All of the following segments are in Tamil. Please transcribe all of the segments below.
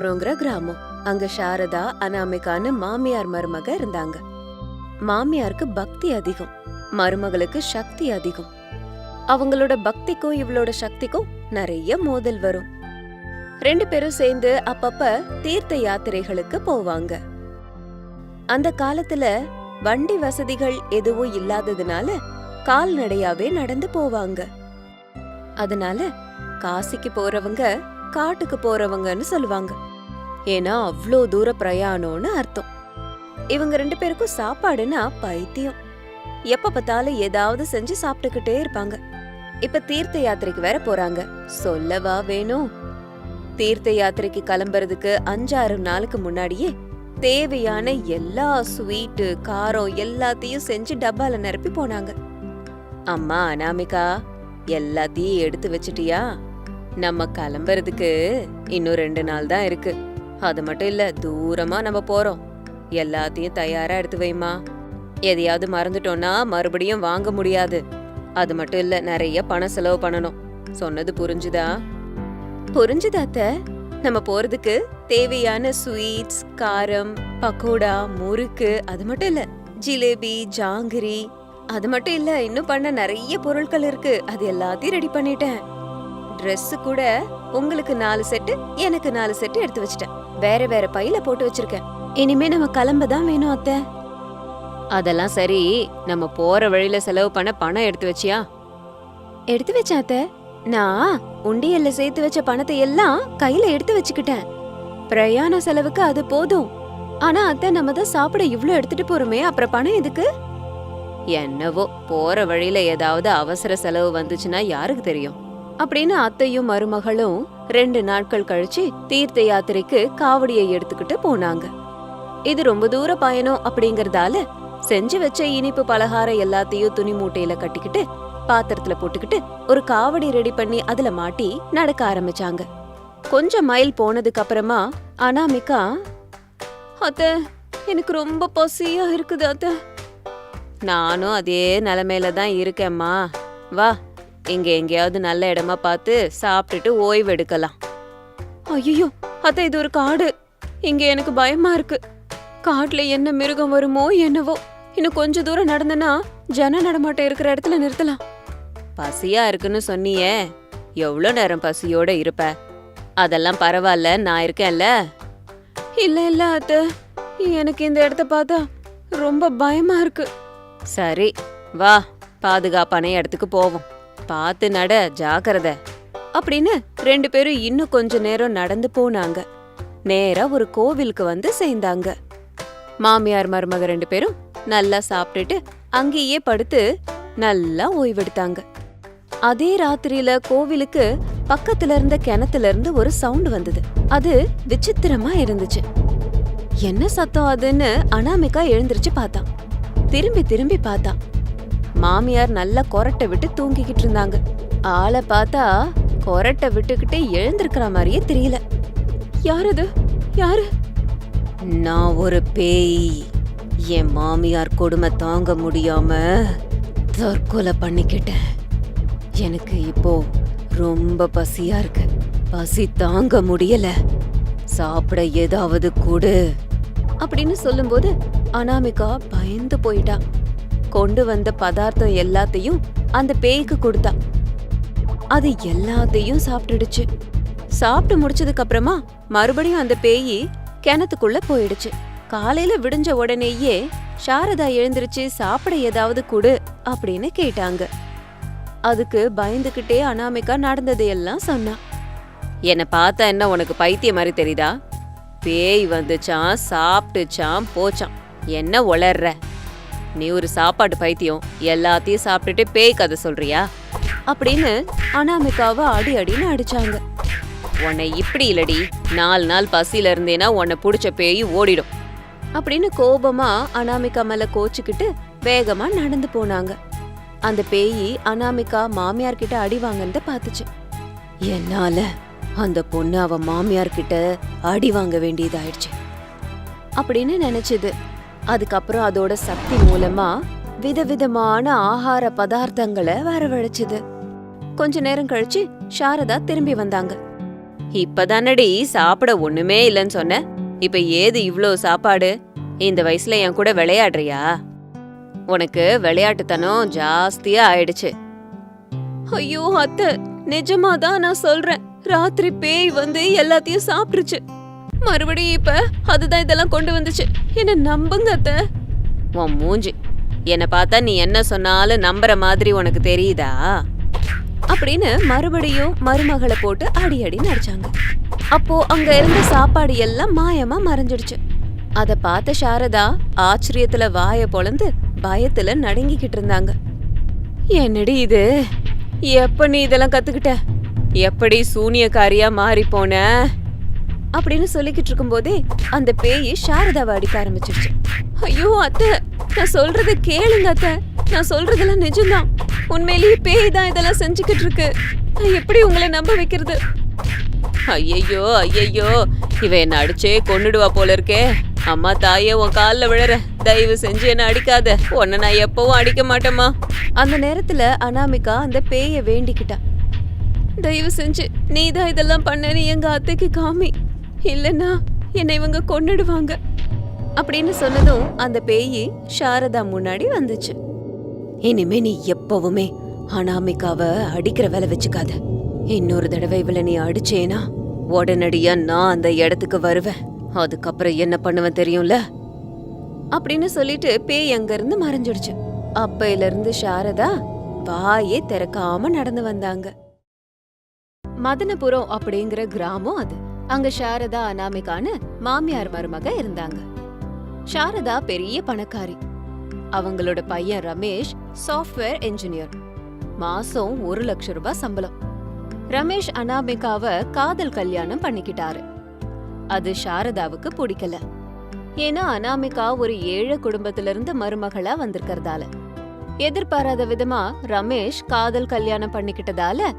அப்புறங்கிற கிராமம். அங்க சாரதா அனாமிகான்னு மாமியார் மருமக இருந்தாங்க. மாமியாருக்கு பக்தி அதிகம். மருமகளுக்கு சக்தி அதிகம். அவங்களோட பக்திக்கும் இவளோட சக்திக்கும் நிறைய மோதல் வரும். ரெண்டு பேரும் சேர்ந்து அப்பப்ப தீர்த்த யாத்திரைகளுக்கு போவாங்க. அந்த காலத்துல வண்டி வசதிகள் எதுவும் இல்லாததுனால கால்நடையாவே நடந்து போவாங்க. அதனால காசிக்கு போறவங்க காட்டுக்கு போறவங்கன்னு சொல்லுவாங்க. ஏன்னா அவ்வளோ தூர பிரயாணம்னு அர்த்தம். இவங்க ரெண்டு பேருக்கும் சாப்பாடுன்னா பைத்தியம். எப்ப பார்த்தாலும் ஏதாவது செஞ்சு சாப்பிட்டுக்கிட்டே இருப்பாங்க. இப்ப தீர்த்த யாத்திரைக்கு வேற போறாங்க. சொல்லவா வேணும்? தீர்த்த யாத்திரைக்கு கிளம்புறதுக்கு அஞ்சாறு நாளுக்கு முன்னாடியே தேவையான எல்லா ஸ்வீட்டு காரம் எல்லாத்தையும் செஞ்சு டப்பால நிரப்பி போனாங்க. அம்மா அனாமிகா எல்லாத்தையும் எடுத்து வச்சிட்டியா? நம்ம கிளம்புறதுக்கு இன்னும் ரெண்டு நாள் தான் இருக்கு. அது மட்டும் இல்ல தூரமா நம்ம போறோம். எல்லாத்தையும் தயாரா எடுத்து வைமா எதையாவது மறந்துட்டோம்னா மறுபடியும் வாங்க முடியாது. அது மட்டும் இல்ல நிறைய பணம் செலவு பண்ணணும். சொன்னது புரிஞ்சுதா? புரிஞ்சுதா அத்தை. நம்ம போறதுக்கு தேவையான ஸ்வீட்ஸ் காரம் பக்கோடா முறுக்கு அது மட்டும் இல்ல ஜிலேபி ஜாங்கிரி அது மட்டும் இல்ல இன்னும் பண்ண நிறைய பொருட்கள் இருக்கு. அது எல்லாத்தையும் ரெடி பண்ணிட்டேன். ட்ரெஸ் கூட உங்களுக்கு நாலு செட்டு எனக்கு நாலு செட்டு எடுத்து வச்சிட்டேன். வேற வேற பையில போட்டு வச்சிருக்கேன். இனிமே நம்ம கிளம்ப தான் வேணும் அத்தை. அதெல்லாம் சரி. நம்ம போற வழியில செலவு பண்ண பணம் எடுத்து வச்சியா? எடுத்து வச்சேன் அத்தை. நான் உண்டியல்ல சேர்த்து வச்ச பணத்தை எல்லாம் கையில எடுத்து வச்சுக்கிட்டேன். பிரயாண செலவுக்கு அது போதும். ஆனா அத்தை நம்ம தான் சாப்பிட இவ்ளோ எடுத்துட்டு போறோமே அப்புறம் பணம் எதுக்கு? என்னவோ போற வழியில ஏதாவது அவசர செலவு வந்துச்சுன்னா யாருக்கு தெரியும்? அப்படின்னு அத்தையும் மருமகளும் ரெண்டு நாட்கள் கழிச்சு தீர்த்த யாத்திரைக்கு காவடியை எடுத்துக்கிட்டு போனாங்க. இது ரொம்ப தூர பயணம் அப்படிங்கறதால செஞ்சு வச்ச இனிப்பு பலகாரம் எல்லாத்தையும் துணி மூட்டையில கட்டிக்கிட்டு பாத்திரத்துல போட்டுக்கிட்டு ஒரு காவடி ரெடி பண்ணி அதுல மாட்டி நடக்க ஆரம்பிச்சாங்க. கொஞ்சம் மைல் போனதுக்கு அப்புறமா அனாமிகா அத்த எனக்கு ரொம்ப பசியா இருக்குது அத்த. நானும் அதே நிலைமையில தான் இருக்கேம்மா. வா. இங்க எங்கேயாவது நல்ல இடமா பார்த்து சாப்பிட்டுட்டு ஓய்வு எடுக்கலாம். ஐயோ அத்த இது ஒரு காடு. இங்க எனக்கு பயமா இருக்கு. காட்டுல என்ன மிருகம் வருமோ என்னவோ. இன்னும் கொஞ்ச தூரம் நடந்தனா ஜன நடமாட்டம் இருக்கிற இடத்துல நிறுத்தலாம். பசியா இருக்குன்னு சொன்னியே. எவ்வளோ நேரம் பசியோட இருப்ப? அதெல்லாம் பரவாயில்ல நான் இருக்கேன்ல? இல்ல இல்ல அத்த. எனக்கு இந்த இடத்த பார்த்தா ரொம்ப பயமா இருக்கு. சரி வா. பாதுகாப்பான இடத்துக்கு போவோம். பார்த்து நட ஜாக்கிரதை. அப்படின்னு ரெண்டு பேரும் இன்னும் கொஞ்ச நேரம் நடந்து போனாங்க. நேரா ஒரு கோவிலுக்கு வந்து சேர்ந்தாங்க. மாமியார் மருமக ரெண்டு பேரும் நல்லா சாப்பிட்டுட்டு அங்கேயே படுத்து நல்லா ஓய்வெடுத்தாங்க. அதே ராத்திரியில கோவிலுக்கு பக்கத்துல இருந்த கிணத்துல இருந்து ஒரு சவுண்ட் வந்தது. அது விசித்திரமா இருந்துச்சு. என்ன சத்தம் அதுன்னு அனாமிகா எழுந்திருச்சு பார்த்தான். திரும்பி திரும்பி பார்த்தான். மாமியார் நல்லா கொரட்டை விட்டு தூங்கிக்கிட்டு இருந்தாங்க. ஆளை பார்த்தா கொரட்டை விட்டுக்கிட்டு எழுந்திருக்கிற மாதிரியே தெரியல. யார் அது? யாரு? நான் ஒரு பேய். என் மாமியார் கொடுமை தாங்க முடியாம தற்கொலை பண்ணிக்கிட்டேன். எனக்கு இப்போ ரொம்ப பசியா இருக்கு. பசி தாங்க முடியல. சாப்பிட ஏதாவது கொடு. அப்படின்னு சொல்லும்போது அனாமிகா பயந்து போயிட்டா. கொண்டு வந்த பதார்த்தம் எல்லாத்தையும் அந்த பேய்க்கு கொடுத்தா. அது எல்லாத்தையும் சாப்பிட்டுடுச்சு. சாப்பிட்டு முடிச்சதுக்கு அப்புறமா மறுபடியும் அந்த பேயி கிணத்துக்குள்ள போயிடுச்சு. காலையில விடிஞ்ச உடனேயே சாரதா எழுந்திருச்சு சாப்பிட ஏதாவது கொடு அப்படின்னு கேட்டாங்க. அதுக்கு பயந்துகிட்டே அனாமிகா நடந்ததையெல்லாம் சொன்னா. என்னை பார்த்தா என்ன உனக்கு பைத்தியம் மாதிரி தெரியுதா? பேய் வந்துச்சான் சாப்பிட்டுச்சான் போச்சான். என்ன உளர்ற? நீ ஒரு சாப்பாட்டு பைத்தியம் எல்லாத்தையும் சாப்பிட்டுட்டு பேய் கதை சொல்றியா? அப்படின்னு அனாமிகாவை அடி அடின்னு அடிச்சாங்க. உன்னை இப்படி இல்லடி நாலு நாள் பசியில இருந்தேனா உன்னை பிடிச்ச பேய் ஓடிடும் அப்படின்னு கோபமா அனாமிகா மேல கோச்சுக்கிட்டு வேகமா நடந்து போனாங்க. அந்த பேயி அனாமிகா மாமியார் கிட்ட அடி வாங்கினத பாத்துச்சு என்னால அந்த பொண்ணு அவ மாமியார் கிட்ட அடி வாங்க வேண்டியதாயிடுச்சு அப்படின்னு நினைச்சது. அதுக்கப்புறம் அதோட சக்தி மூலமா விதவிதமான ஆகார பதார்த்தங்களை வரவழைச்சது. கொஞ்ச நேரம் கழிச்சு சாரதா திரும்பி வந்தாங்க. இப்பதானடி சாப்பிட ஒண்ணுமே இல்லைன்னு சொன்ன. இப்ப ஏது இவ்ளோ சாப்பாடு? இந்த வயசுல என் கூட விளையாடுறியா? உனக்கு விளையாட்டுத்தனம் ஜாஸ்தியா ஆயிடுச்சு. ஐயோ அத்தை நிஜமாதான் நான் சொல்றேன். ராத்திரி பேய் வந்து எல்லாத்தையும் சாப்பிட்டுருச்சு. மறுபடியும் இப்ப அதுதான் இதெல்லாம் கொண்டு வந்துச்சு. என்ன நம்புங்க அத்தை. உன் மூஞ்சி. என்ன பார்த்தா நீ என்ன சொன்னாலும் நம்புற மாதிரி உனக்கு தெரியுதா? அப்படின்னு மறுபடியும் மருமகளை போட்டு அடி அடி நடிச்சாங்க. அப்போ அங்க இருந்த சாப்பாடு எல்லாம் மாயமா மறைஞ்சிடுச்சு. அத பார்த்த சாரதா ஆச்சரியத்துல வாய பொளந்து பயத்துல நடுங்கிக்கிட்டு இருந்தாங்க. என்னடி இது? எப்ப நீ இதெல்லாம் கத்துக்கிட்ட? எப்படி சூனியக்காரியா மாறி போன? அப்படின்னு சொல்லிக்கிட்டு இருக்கும்போதே அந்த பேய் சாரதாவை அடிக்க ஆரம்பிச்சிருச்சு. ஐயோ அத்தை நான் சொல்றத கேளுங்க அத்தை. நான் சொல்றதெல்லாம் நிஜம்தான். உண்மையிலேயே பேய் தான் இதெல்லாம் செஞ்சுக்கிட்டு இருக்கு. நான் எப்படி உங்களை நம்ப வைக்கிறது? ஐயையோ ஐயையோ இவ என்ன அடிச்சே கொன்னுடுவா போல இருக்கே. அம்மா தாயே உன் காலில் விழற. தயவு செஞ்சு என்ன அடிக்காத. உன்னை நான் எப்பவும் அடிக்க மாட்டேம்மா. அந்த நேரத்துல அனாமிகா அந்த பேய வேண்டிக்கிட்டா. தயவு செஞ்சு நீ தான் இதெல்லாம் பண்ணனு எங்க அத்தைக்கு காமி. இல்லைன்னா என்னை இவங்க கொன்னுடுவாங்க. அப்படின்னு சொன்னதும் அந்த பேயி சாரதா முன்னாடி வந்துச்சு. இனிமே நீ எப்பவுமே அனாமிகாவ அடிக்கிற வேலை வச்சுக்காத. இன்னொரு தடவை இவளை நீ அடிச்சேனா உடனடியா நான் அந்த இடத்துக்கு வருவேன். அதுக்கப்புறம் என்ன பண்ணுவேன் தெரியும்ல? அப்படின்னு சொல்லிட்டு பேய் அங்கிருந்து மறைஞ்சிடுச்சு. அப்பையில இருந்து சாரதா வாயே திறக்காம நடந்து வந்தாங்க. மதனபுரம் அப்படிங்கிற கிராமம் அது. அங்க சாரதா அனாமிகான்னு மாமியார் மருமக இருந்தாங்க. சாரதா பெரிய பணக்காரி. அவங்களோட பையன் ரமேஷ் சாஃப்ட்வேர் இன்ஜினியர் மாசம் ஒரு லட்சம் ரூபாய் சம்பளம். ரமேஷ் அனாமிகாவ காதல் கல்யாணம் பண்ணிக்கிட்டாரு. அது சாரதாவுக்கு பிடிக்கல. ஏன்னா அனாமிகா ஒரு ஏழை குடும்பத்துல இருந்து மருமகளா வந்திருக்கறதால. எதிர்பாராத விதமா ரமேஷ் காதல் கல்யாணம் பண்ணிக்கிட்டதால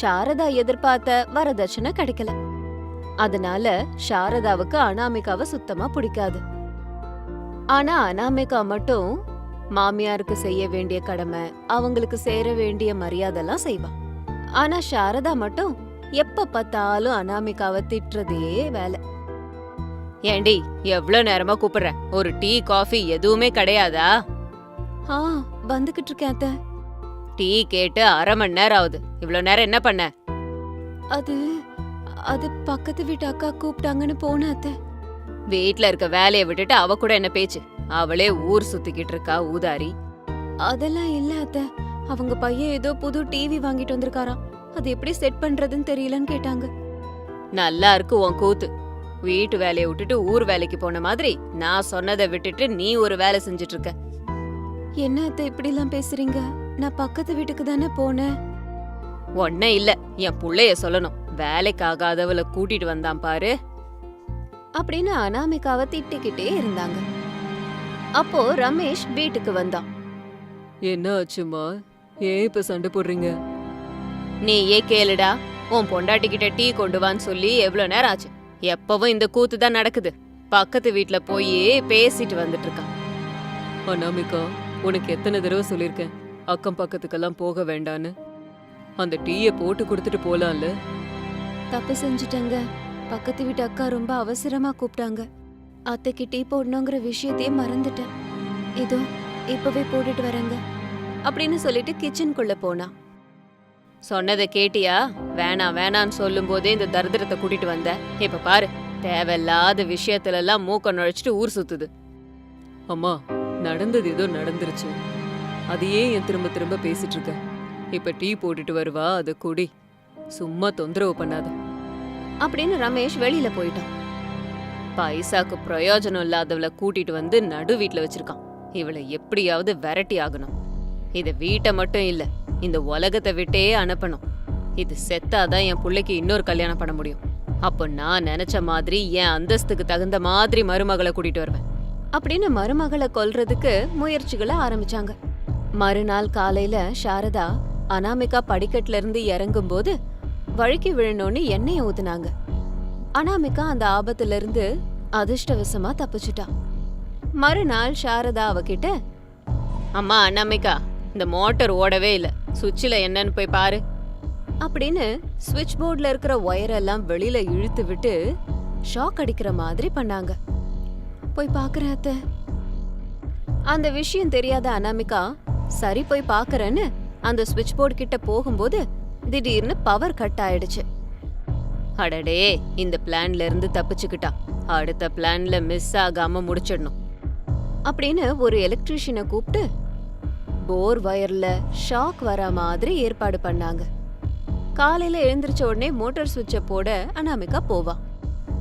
சாரதா எதிர்பார்த்த வரதட்சணை கிடைக்கல. அதனால சாரதாவுக்கு அனாமிகாவை சுத்தமா பிடிக்காது. ஆனா அனாமிகா மட்டும் மாமியாருக்கு செய்ய வேண்டிய கடமை அவங்களுக்கு சேர வேண்டிய மரியாதைலாம் செய்வா. ஆனா சாரதா மட்டும் எப்ப பார்த்தாலும் அனாமிகாவை திட்டுறதே வேலை. ஏண்டி எவ்வளவு நேரமா கூப்பிடுற? ஒரு டீ காஃபி எதுவுமே கிடையாதா? ஆ வந்துகிட்டு இருக்கேன் அத்தை. டீ கேட்டு அரை மணி நேரம் ஆகுது. இவ்வளவு நேரம் என்ன பண்ண? அது அது பக்கத்து வீட்டு அக்கா கூப்பிட்டாங்கன்னு போன அத்தை. வீட்ல இருக்க வேலைய விட்டுட்டு அவ கூட என்ன பேச்சு? அவளே ஊர் சுத்திக்கிட்டு இருக்கா ஊதாரி. அதெல்லாம் இல்ல அத்தை. அவங்க பையன் ஏதோ புது டிவி வாங்கிட்டு வந்திருக்காராம். அது எப்படி செட் பண்றதுன்னு தெரியலன்னு கேட்டாங்க. நல்லா இருக்கு உன் கூத்து. வீட்டு வேலையை விட்டுட்டு ஊர் வேலைக்கு போன மாதிரி நான் சொன்னதை விட்டுட்டு நீ ஒரு வேலை செஞ்சுட்டு இருக்க. என்ன அத்தை இப்படி எல்லாம் பேசுறீங்க? நான் பக்கத்து வீட்டுக்கு தானே போனேன். ஒன்ன இல்ல. என் புள்ளைய சொல்லணும். வேலைக்கு ஆகாதவள கூட்டிட்டு வந்தான் பாரு. அப்படின்னு அனாமிகாவை திட்டிக்கிட்டே இருந்தாங்க. அப்போ ரமேஷ் வீட்டுக்கு வந்தான். என்ன ஆச்சுமா? ஏன் இப்ப சண்டை போடுறீங்க? நீ ஏ கேளுடா உன் பொண்டாட்டிக்கிட்ட டீ கொண்டு வான்னு சொல்லி எவ்வளவு நேரம் ஆச்சு? எப்பவும் இந்த கூத்து தான் நடக்குது. பக்கத்து வீட்ல போய் பேசிட்டு வந்துட்டு இருக்கான் அனாமிகா உனக்கு எத்தனை தடவை சொல்லியிருக்கேன். அக்கம் பக்கத்துக்கெல்லாம் போக வேண்டான்னு. அந்த டீயை போட்டு கொடுத்துட்டு போலாம்ல. தப்பு செஞ்சுட்டங்க. பக்கத்து வீட்டு அக்கா ரொம்ப அவசரமா கூப்பிட்டாங்க. அத்தைக்கு டீ போடணுங்கிற விஷயத்தையே மறந்துட்டேன். இதோ இப்பவே போட்டுட்டு வரேங்க. அப்படின்னு சொல்லிட்டு கிச்சனுக்குள்ள போனா. சொன்னதை கேட்டியா? வேணாம் வேணான்னு சொல்லும் போதே இந்த தரித்திரத்தை கூட்டிட்டு வந்த. இப்ப பாரு தேவையில்லாத விஷயத்துல எல்லாம் மூக்க நுழைச்சிட்டு ஊர் சுத்துது. அம்மா நடந்தது ஏதோ நடந்துருச்சு. அதையே என் திரும்ப திரும்ப பேசிட்டு இருக்க? இப்ப டீ போட்டுட்டு வருவா அதை குடி. சும்மா தொந்தரவு பண்ணாத. அப்படின்னு ரமேஷ் வெளியில போயிட்டான். பைசாக்கு பிரயோஜனம் இல்லாதவளை கூட்டிட்டு வந்து நடு வீட்ல வச்சிருக்கான். இவளை எப்படியாவது விரட்டி ஆகணும். இது வீட்டை மட்டும் இல்ல இந்த உலகத்தை விட்டே அனுப்பணும். இது செத்தாதான் என் பிள்ளைக்கு இன்னொரு கல்யாணம் பண்ண முடியும். அப்போ நான் நினைச்ச மாதிரி என் அந்தஸ்துக்கு தகுந்த மாதிரி மருமகளை கூட்டிட்டு வருவேன். அப்படின்னு மருமகளை கொல்றதுக்கு முயற்சிகளை ஆரம்பிச்சாங்க. மறுநாள் காலையில சாரதா அனாமிகா படிக்கட்டுல இருந்து இறங்கும் போது வழுக்கி விழணும்னு எண்ணெயை ஊத்துனாங்க. அனாமிகா அந்த ஆபத்துல இருந்து அதிர்ஷ்டவசமா தப்பிச்சுட்டா. மறுநாள் சாரதா அவகிட்ட அம்மா அனாமிகா இந்த மோட்டர் ஓடவே இல்ல. சுவிட்சில் என்னன்னு போய் பாரு. அப்படின்னு ஸ்விட்ச் போர்டில் இருக்கிற ஒயர் எல்லாம் வெளியில இழுத்து விட்டு ஷாக் அடிக்கிற மாதிரி பண்ணாங்க. போய் பார்க்குறேன் அத்தை. அந்த விஷயம் தெரியாத அனாமிகா சரி போய் பாக்குறேன்னு அந்த ஸ்விட்ச் போர்டு கிட்ட போகும்போது திடீர்னு பவர் கட் ஆயிடுச்சு. அடடே இந்த பிளான்ல இருந்து தப்பிச்சுக்கிட்டா. அடுத்த பிளான்ல மிஸ் ஆகாம முடிச்சிடணும். அப்படின்னு ஒரு எலக்ட்ரீஷியனை கூப்பிட்டு போர் வயர்ல ஷாக் வர மாதிரி ஏற்பாடு பண்ணாங்க. காலையில எழுந்திருச்ச உடனே மோட்டார் சுவிட்சை போட அனாமிகா போவா.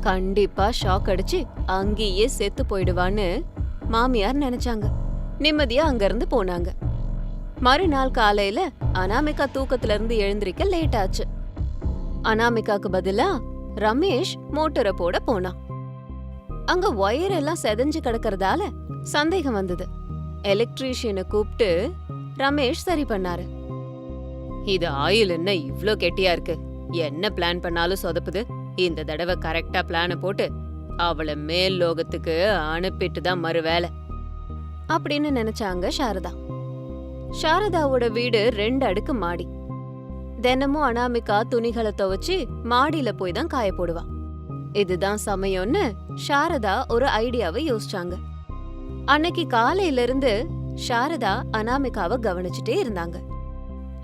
கண்டிப்பா ஷாக் அடிச்சு அங்கேயே செத்து போயிடுவான்னு மாமியார் நினைச்சாங்க. நிம்மதியா அங்கிருந்து போனாங்க. மறுநாள் காலையில அனாமிகா தூக்கத்துல இருந்து எழுந்திருக்க லேட் ஆச்சு. அனாமிகாக்கு பதிலா ரமேஷ் மோட்டரை போட போனான் அங்க ஒயர் எல்லாம் செதஞ்சு கிடக்கறதால சந்தேகம் வந்தது. எலக்ட்ரீஷியனை கூப்பிட்டு ரமேஷ் சரி பண்ணாரு. இது ஆயில் என்ன இவ்ளோ கெட்டியா இருக்கு. என்ன பிளான் பண்ணாலும் சொதப்புது. இந்த தடவை கரெக்டா பிளான போட்டு அவளை மேல் லோகத்துக்கு அனுப்பிட்டு தான் மறு வேலை. அப்படின்னு நினைச்சாங்க சாரதா. சாரதாவோட வீடு ரெண்டு அடுக்கு மாடி. தினமும் அனாமிகா துணிகளை துவைச்சு மாடியில போய் தான் காய போடுவா. இதுதான் சமயம்னு சாரதா ஒரு ஐடியாவை யோசிச்சாங்க. அன்னைக்கு காலையில இருந்து சாரதா அனாமிகாவை கவனிச்சுட்டே இருந்தாங்க.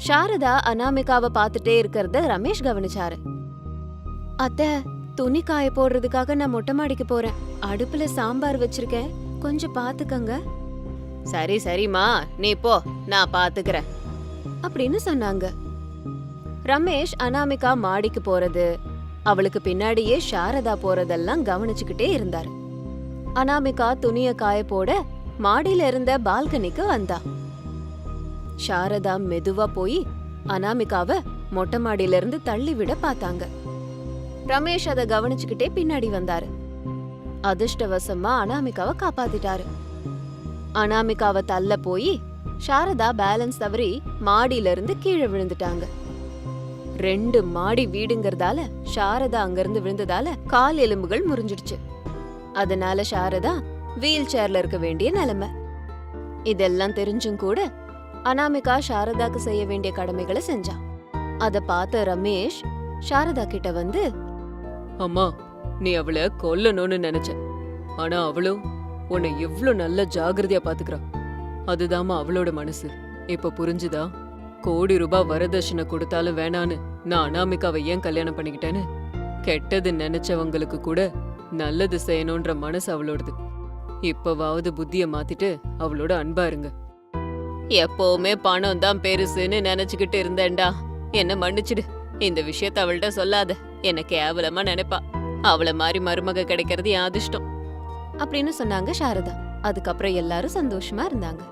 சாரதா அனாமிகாவை பார்த்துட்டே இருக்கிறத ரமேஷ் கவனிச்சாரு. அத்த துணி காய போடுறதுக்காக நான் மொட்டை மாடிக்கு போறேன். அடுப்புல சாம்பார் வச்சிருக்கேன். கொஞ்சம் பாத்துக்கங்க சரி சரிம்மா. நீ போ நான் பாத்துக்கிறேன். அப்படின்னு சொன்னாங்க. ரமேஷ் அனாமிகா மாடிக்கு போறது அவளுக்கு பின்னாடியே சாரதா போறதெல்லாம் கவனிச்சுக்கிட்டே இருந்தாரு. அனாமிகா துணிய காய போட மாடியில இருந்த பால்கனிக்கு வந்தா. சாரதா மெதுவா போய் அனாமிகாவ மொட்டை மாடியில இருந்து தள்ளி விட பார்த்தாங்க. ரமேஷ் அத கவனிச்சுக்கிட்டே பின்னாடி வந்தாரு. அதிர்ஷ்டவசமா அனாமிகாவை காப்பாத்திட்டாரு. அனாமிகாவை தள்ள போய் சாரதா பேலன்ஸ் தவறி மாடியில இருந்து கீழே விழுந்துட்டாங்க. ரெண்டு மாடி வீடுங்கறதால சாரதா அங்கிருந்து விழுந்ததால கால் எலும்புகள் முறிஞ்சிடுச்சு. அதனால சாரதா வீல் சேர்ல இருக்க வேண்டிய நிலைமை. இதெல்லாம் தெரிஞ்சும் கூட அனாமிகா சாரதாக்கு செய்ய வேண்டிய கடமைகளை செஞ்சா. அத பார்த்த ரமேஷ் சாரதா கிட்ட வந்து அம்மா நீ அவளை கொல்லணும்னு நினைச்ச. ஆனா அவளும் உன்னை எவ்வளோ நல்ல ஜாகிரதையா பாத்துக்கிறா. அதுதாம்மா அவளோட மனசு. இப்ப புரிஞ்சுதா? கோடி ரூபாய் வரதட்சணை கொடுத்தாலும் வேணான்னு நான் அனாமிகாவை ஏன் கல்யாணம் பண்ணிக்கிட்டேன்னு? கெட்டது நினைச்சவங்களுக்கு கூட நல்லது செய்யணும்ன்ற மனசு அவளோடது. இப்பவாவது புத்திய மாத்திட்டு அவளோட அன்பா இருங்க. எப்பவுமே பணம் தான் பெருசுன்னு நினைச்சுக்கிட்டு இருந்தேன்டா. என்ன மன்னிச்சிடு. இந்த விஷயத்த அவள்கிட்ட சொல்லாத. என்ன கேவலமா நினைப்பா. அவளை மாதிரி மருமக கிடைக்கிறது என் அதிர்ஷ்டம். அப்படின்னு சொன்னாங்க சாரதா. அதுக்கப்புறம் எல்லாரும் சந்தோஷமா இருந்தாங்க.